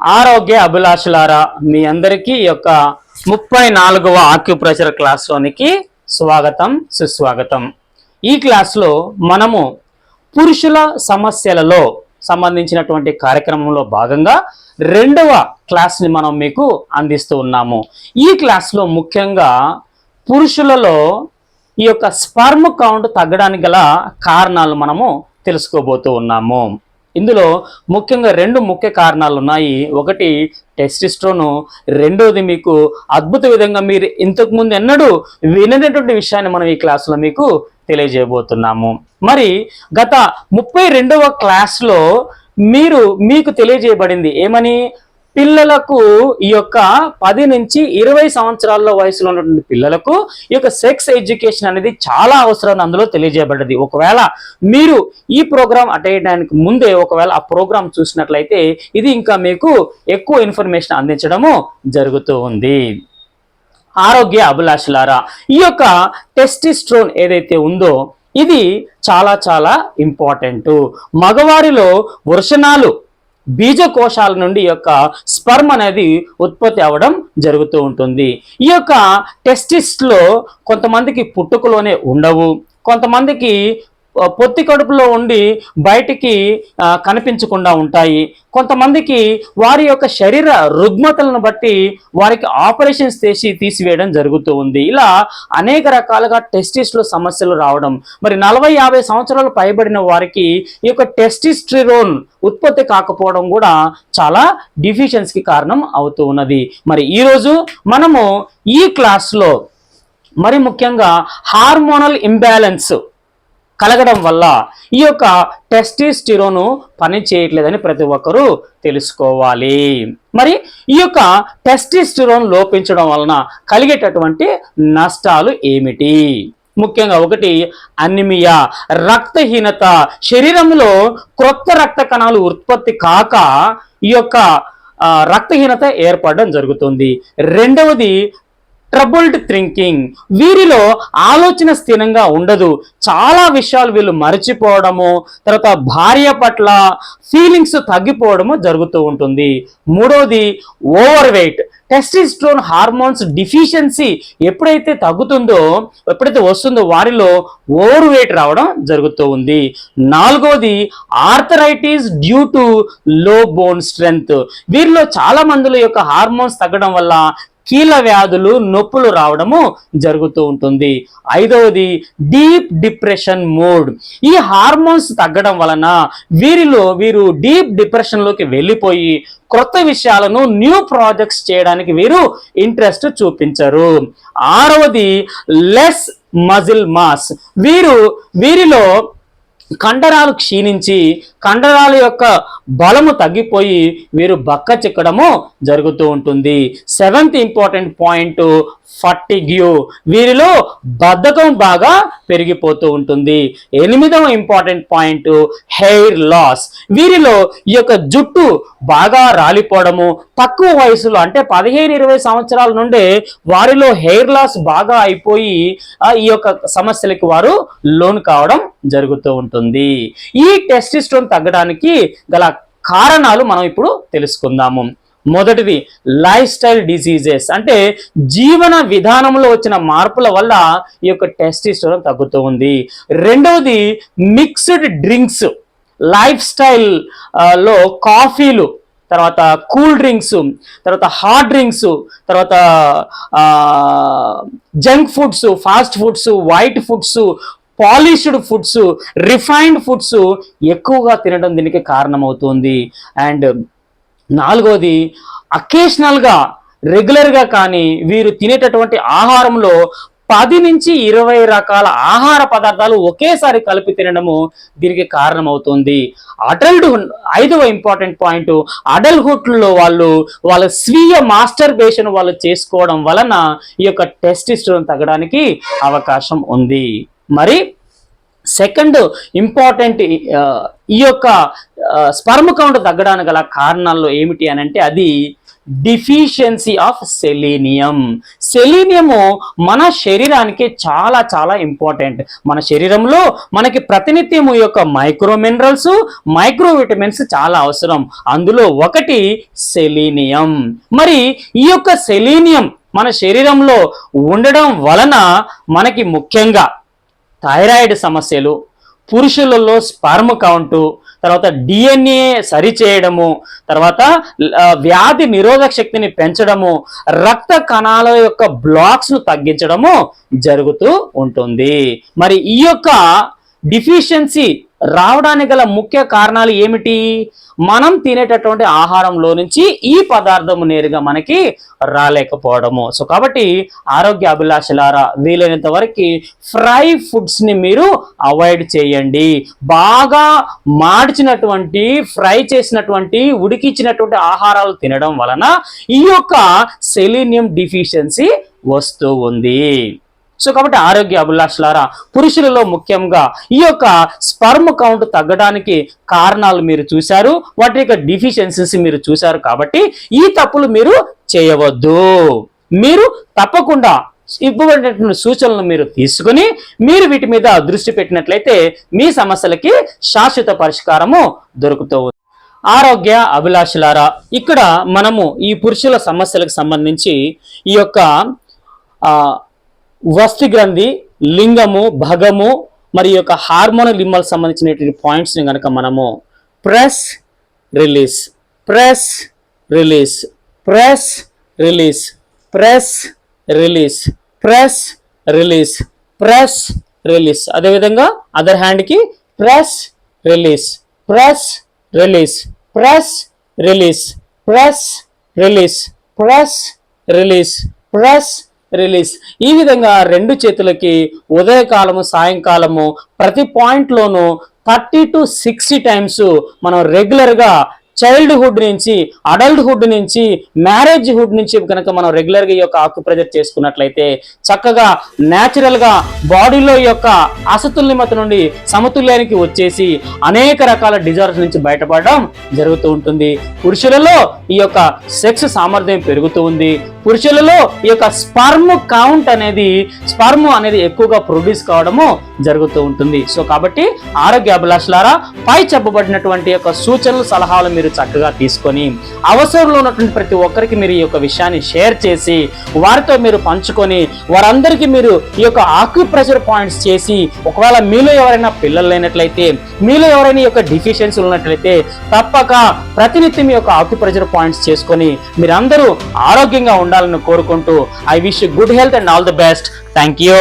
ఆరోగ్య అభిలాషులారా మీ అందరికీ ఈ యొక్క ముప్పై నాలుగవ ఆక్యుప్రెషర్ క్లాస్లోనికి స్వాగతం సుస్వాగతం. ఈ క్లాస్లో మనము పురుషుల సమస్యలలో సంబంధించినటువంటి కార్యక్రమంలో భాగంగా రెండవ క్లాస్ని మనం మీకు అందిస్తూ ఉన్నాము. ఈ క్లాస్లో ముఖ్యంగా పురుషులలో ఈ యొక్క స్పర్మ్ కౌంట్ తగ్గడానికి గల కారణాలు మనము తెలుసుకోబోతూ ఉన్నాము. ఇందులో ముఖ్యంగా రెండు ముఖ్య కారణాలు ఉన్నాయి ఒకటి టెస్టిస్ట్రోను. రెండోది మీకు అద్భుత విధంగా మీరు ఇంతకుముందు ఎన్నడూ వినటువంటి విషయాన్ని మనం ఈ క్లాసులో మీకు తెలియజేయబోతున్నాము. మరి గత ముప్పై రెండవ క్లాస్లో మీరు మీకు తెలియజేయబడింది ఏమని? పిల్లలకు ఈ యొక్క పది నుంచి ఇరవై సంవత్సరాల వయసులో ఉన్నటువంటి పిల్లలకు ఈ యొక్క సెక్స్ ఎడ్యుకేషన్ అనేది చాలా అవసరం అందులో తెలియజేయబడ్డది. ఒకవేళ మీరు ఈ ప్రోగ్రామ్ అటెండడానికి ముందే ఒకవేళ ఆ ప్రోగ్రామ్ చూసినట్లయితే ఇది ఇంకా మీకు ఎక్కువ ఇన్ఫర్మేషన్ అందించడము జరుగుతూ ఉంది. ఆరోగ్య అభిలాషులారా ఈ యొక్క టెస్టిస్ట్రోన్ ఏదైతే ఉందో ఇది చాలా చాలా ఇంపార్టెంట్. మగవారిలో వృషణాలు బీజకోశాల నుండి ఈ యొక్క స్పర్మ్ అనేది ఉత్పత్తి అవ్వడం జరుగుతూ ఉంటుంది. ఈ యొక్క టెస్టిస్లో కొంతమందికి పుట్టుకలోనే ఉండవు. కొంతమందికి పొత్తి కడుపులో ఉండి బయటికి కనిపించకుండా ఉంటాయి. కొంతమందికి వారి యొక్క శరీర రుగ్మతలను బట్టి వారికి ఆపరేషన్స్ చేసి తీసివేయడం జరుగుతూ ఉంది. ఇలా అనేక రకాలుగా టెస్టిస్లో సమస్యలు రావడం మరి నలభై యాభై సంవత్సరాలు పైబడిన వారికి ఈ యొక్క టెస్టిస్ట్రిరోన్ ఉత్పత్తి కాకపోవడం కూడా చాలా డిఫిషియన్స్కి కారణం అవుతూ ఉన్నది. మరి ఈరోజు మనము ఈ క్లాస్లో మరి ముఖ్యంగా హార్మోనల్ ఇంబ్యాలెన్స్ కలగడం వల్ల ఈ యొక్క టెస్టిస్టిరోను పని చేయట్లేదని ప్రతి ఒక్కరూ తెలుసుకోవాలి. మరి ఈ యొక్క టెస్టిస్టిరోన్ లోపించడం వలన కలిగేటటువంటి నష్టాలు ఏమిటి? ముఖ్యంగా ఒకటి అనిమియా రక్తహీనత. శరీరంలో క్రొత్త రక్త కణాలు ఉత్పత్తి కాక ఈ యొక్క రక్తహీనత ఏర్పడడం జరుగుతుంది. రెండవది ట్రబుల్డ్ థింకింగ్ వీరిలో ఆలోచన స్థిరంగా ఉండదు. చాలా విషయాలు వీళ్ళు మరచిపోవడము తర్వాత భార్య పట్ల ఫీలింగ్స్ తగ్గిపోవడము జరుగుతూ ఉంటుంది. మూడవది over weight testosterone hormones deficiency ఎప్పుడైతే తగ్గుతుందో ఎప్పుడైతే వస్తుందో వారిలో ఓవర్ వెయిట్ రావడం జరుగుతూ ఉంది. నాలుగోది arthritis due to low bone strength వీరిలో చాలా మందిలో యొక్క హార్మోన్స్ తగ్గడం వల్ల కీళ్ళ వ్యాధులు నొప్పులు రావడము జరుగుతూ ఉంటుంది. ఐదవది డీప్ డిప్రెషన్ మోడ్. ఈ హార్మోన్స్ తగ్గడం వలన వీరిలో వీరు డీప్ డిప్రెషన్లోకి వెళ్ళిపోయి క్రొత్త విషయాలను న్యూ ప్రాజెక్ట్స్ చేయడానికి వీరు ఇంట్రెస్ట్ చూపించరు. ఆరవది లెస్ మజిల్ మాస్. వీరు వీరిలో కండరాలు క్షీణించి కండరాల యొక్క బలము తగ్గిపోయి వీరు బక్క చిక్కడము జరుగుతూ ఉంటుంది. Seventh important point fatigue. వీరిలో బద్ధకం బాగా పెరిగిపోతూ ఉంటుంది. ఎనిమిదవ ఇంపార్టెంట్ పాయింట్ హెయిర్ లాస్. వీరిలో ఈ యొక్క జుట్టు బాగా రాలిపోవడము తక్కువ వయసులో అంటే పదిహేను ఇరవై సంవత్సరాల నుండే వారిలో హెయిర్ లాస్ బాగా అయిపోయి ఈ యొక్క సమస్యలకు వారు లోన్ కావడం జరుగుతూ ఉంటుంది. ఈ టెస్టిస్టోన్ తగ్గడానికి గల కారణాలు మనం ఇప్పుడు తెలుసుకుందాము. మొదటిది లైఫ్ స్టైల్ డిసీజెస్ అంటే జీవన విధానంలో వచ్చిన మార్పుల వల్ల ఈ యొక్క టెస్టిస్టోన్ తగ్గుతూ ఉంది. రెండవది మిక్స్డ్ డ్రింక్స్ లైఫ్ స్టైల్లో కాఫీలు తర్వాత కూల్ డ్రింక్స్ తర్వాత హాట్ డ్రింక్స్ తర్వాత junk foods fast foods white foods polished foods refined foods ఎక్కువగా తినడం దీనికి కారణమవుతుంది. అండ్ నాలుగవది అకేషనల్గా రెగ్యులర్గా కానీ వీరు తినేటటువంటి ఆహారంలో పది నుంచి ఇరవై రకాల ఆహార పదార్థాలు ఒకేసారి కలిపి తినడము దీనికి కారణమవుతుంది. అడల్ట్ ఐదవ ఇంపార్టెంట్ పాయింట్ అడల్ట్హుడ్లో వాళ్ళు వాళ్ళ స్వీయ మాస్టర్ వాళ్ళు చేసుకోవడం వలన ఈ యొక్క టెస్టిస్టోన్ తగ్గడానికి అవకాశం ఉంది. మరి సెకండ్ ఇంపార్టెంట్ ఈ యొక్క స్పర్మ్ కౌంట్ తగ్గడానికి గల కారణాల్లో ఏమిటి అని అంటే అది డిఫిషియన్సీ ఆఫ్ సెలీనియం. సెలీనియము మన శరీరానికి చాలా చాలా ఇంపార్టెంట్. మన శరీరంలో మనకి ప్రతినిత్యము ఈ యొక్క మైక్రో మినరల్స్ మైక్రో విటమిన్స్ చాలా అవసరం. అందులో ఒకటి సెలీనియం. మరి ఈ యొక్క సెలీనియం మన శరీరంలో ఉండడం వలన మనకి ముఖ్యంగా థైరాయిడ్ సమస్యలు పురుషులలో స్పర్మ్ కౌంటు తర్వాత డిఎన్ఏ సరిచేయడము తర్వాత వ్యాధి నిరోధక శక్తిని పెంచడము రక్త కణాల యొక్క బ్లాక్స్ను తగ్గించడము జరుగుతూ ఉంటుంది. మరి ఈ యొక్క డిఫిషియన్సీ రావడానికి గల ముఖ్య కారణాలు ఏమిటి? మనం తినేటటువంటి ఆహారంలో నుంచి ఈ పదార్థము నేరుగా మనకి రాలేకపోవడము. సో కాబట్టి ఆరోగ్య అభిలాషలారా వీలైనంత వరకు ఫ్రై ఫుడ్స్ని మీరు అవాయిడ్ చేయండి. బాగా మార్చినటువంటి ఫ్రై చేసినటువంటి ఉడికించినటువంటి ఆహారాలు తినడం వలన ఈ యొక్క సెలీనియం డిఫిషియన్సీ వస్తూ ఉంది. సో కాబట్టి ఆరోగ్య అభిలాషలారా పురుషులలో ముఖ్యంగా ఈ యొక్క స్పర్మ్ కౌంట్ తగ్గడానికి కారణాలు మీరు చూశారు వాటి యొక్క డిఫిషియన్సీస్ మీరు చూశారు కాబట్టి ఈ తప్పులు మీరు చేయవద్దు. మీరు తప్పకుండా ఇవ్వబడినటువంటి సూచనలు మీరు తీసుకుని మీరు వీటి మీద దృష్టి పెట్టినట్లయితే మీ సమస్యలకి శాశ్వత పరిష్కారము దొరుకుతూ ఆరోగ్య అభిలాషలారా ఇక్కడ మనము ఈ పురుషుల సమస్యలకు సంబంధించి ఈ యొక్క ఆ, వస్తి గ్రంథి లింగము భగము మరి యొక్క హార్మోనల్ లింబాలకు సంబంధించినటువంటి పాయింట్స్ని కనుక మనము press release press release press release press release press release press release అదేవిధంగా అదర్ హ్యాండ్కి press release press release press release press release press release press release. ఈ విధంగా రెండు చేతులకి ఉదయకాలము సాయంకాలము ప్రతి పాయింట్లోనూ థర్టీ టు సిక్స్టీ టైమ్స్ మనం రెగ్యులర్గా చైల్డ్హుడ్ నుంచి అడల్ట్హుడ్ నుంచి మ్యారేజ్ హుడ్ నుంచి కనుక మనం రెగ్యులర్గా ఈ యొక్క ఆక్యుప్రెజర్ చేసుకున్నట్లయితే చక్కగా న్యాచురల్గా బాడీలో ఈ యొక్క అసతుల్యమత నుండి సమతుల్యానికి వచ్చేసి అనేక రకాల డిజార్డర్స్ నుంచి బయటపడడం జరుగుతూ ఉంటుంది. పురుషులలో ఈ యొక్క సెక్స్ సామర్థ్యం పెరుగుతూ ఉంది. పురుషులలో ఈ యొక్క స్పర్మ్ కౌంట్ అనేది స్పర్మ్ అనేది ఎక్కువగా ప్రొడ్యూస్ కావడము జరుగుతూ ఉంటుంది. సో కాబట్టి ఆరోగ్య అభిలాషలారా పై చెప్పబడినటువంటి యొక్క సూచనలు సలహాలు మీరు చక్కగా తీసుకొని అవసరంలో ఉన్నటువంటి ప్రతి ఒక్కరికి మీరు ఈ యొక్క విషయాన్ని షేర్ చేసి వారితో మీరు పంచుకొని వారందరికీ మీరు ఈ యొక్క ఆక్యుప్రెషర్ పాయింట్స్ చేసి ఒకవేళ మీలో ఎవరైనా పిల్లలు లేనట్లయితే మీలో ఎవరైనా ఈ యొక్క డిఫిషియన్సీ ఉన్నట్లయితే తప్పక ప్రతినిత్యం ఈ యొక్క ఆక్యుప్రెషర్ పాయింట్స్ చేసుకొని మీరందరూ ఆరోగ్యంగా ఉండాలి. ఉండాలని కోరుకుంటూ I wish good health and all the best. Thank you.